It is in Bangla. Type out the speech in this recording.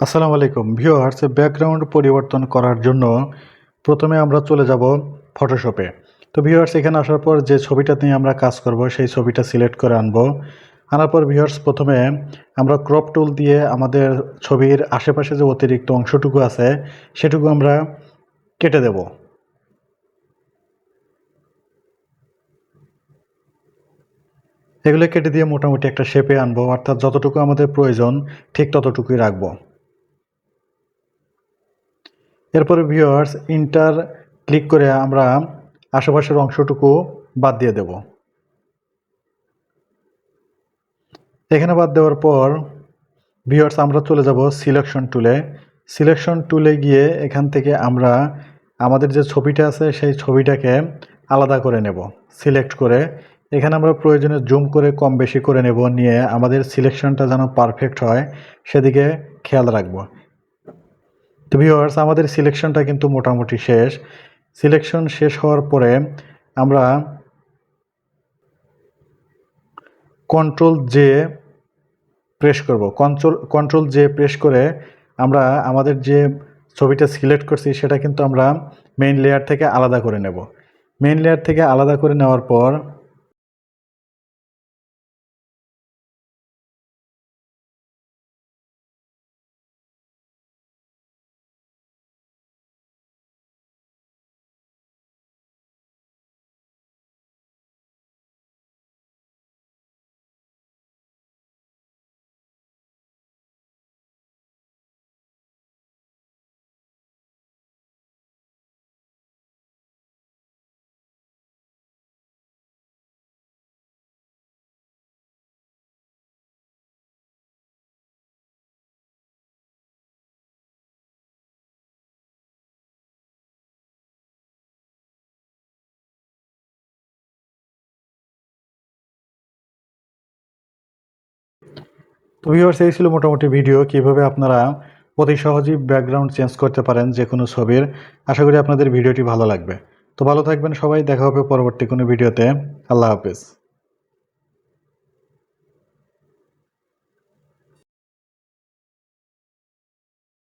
আসসালামু আলাইকুম। ভিউয়ার্স, ব্যাকগ্রাউন্ড পরিবর্তন করার জন্য প্রথমে আমরা চলে যাব ফটোশপে তো ভিউয়ার্স, এখানে আসার পর যে ছবিটা নিয়ে আমরা কাজ করব, সেই ছবিটা সিলেক্ট করে আনব। আনার পর ভিউয়ার্স, প্রথমে আমরা ক্রপ টুল দিয়ে আমাদের ছবির আশেপাশে যে অতিরিক্ত অংশটুকু আছে, সেটুকু আমরা কেটে দেব। এগুলো কেটে দিয়ে মোটামুটি একটা শেপে আনব, অর্থাৎ যতটুকু আমাদের প্রয়োজন, ঠিক ততটুকুই রাখব। এরপরে ভিউয়ার্স ইন্টার ক্লিক করে আমরা আশেপাশের অংশটুকু বাদ দিয়ে দেব। এখানে বাদ দেওয়ার পর ভিউয়ার্স আমরা চলে যাব সিলেকশন টুলে সিলেকশন টুলে গিয়ে এখান থেকে আমরা আমাদের যে ছবিটা আছে, সেই ছবিটাকে আলাদা করে নেব। সিলেক্ট করে এখানে আমরা প্রয়োজনে জুম করে কম বেশি করে নেব, নিয়ে আমাদের সিলেকশনটা যেন পারফেক্ট হয়, সেদিকে খেয়াল রাখব। তো ভিউয়ার্স আমাদের সিলেকশনটা কিন্তু মোটামুটি শেষ। সিলেকশন শেষ হওয়ার পরে আমরা কন্ট্রোল জে প্রেস করব। কন্ট্রোল কন্ট্রোল জে প্রেস করে আমরা আমাদের যে ছবিটা সিলেক্ট করছি, সেটা কিন্তু আমরা মেইন লেয়ার থেকে আলাদা করে নেব। মেইন লেয়ার থেকে আলাদা করে নেওয়ার পর তো ভিউয়ার্স এই ছিল মোটামুটি ভিডিও কীভাবে আপনারা অতি সহজেই ব্যাকগ্রাউন্ড চেঞ্জ করতে পারেন যে কোনো ছবির, আশা করি আপনাদের ভিডিওটি ভালো লাগবে। তো ভালো থাকবেন সবাই, দেখা হবে পরবর্তী কোনো ভিডিওতে আল্লাহ হাফেজ।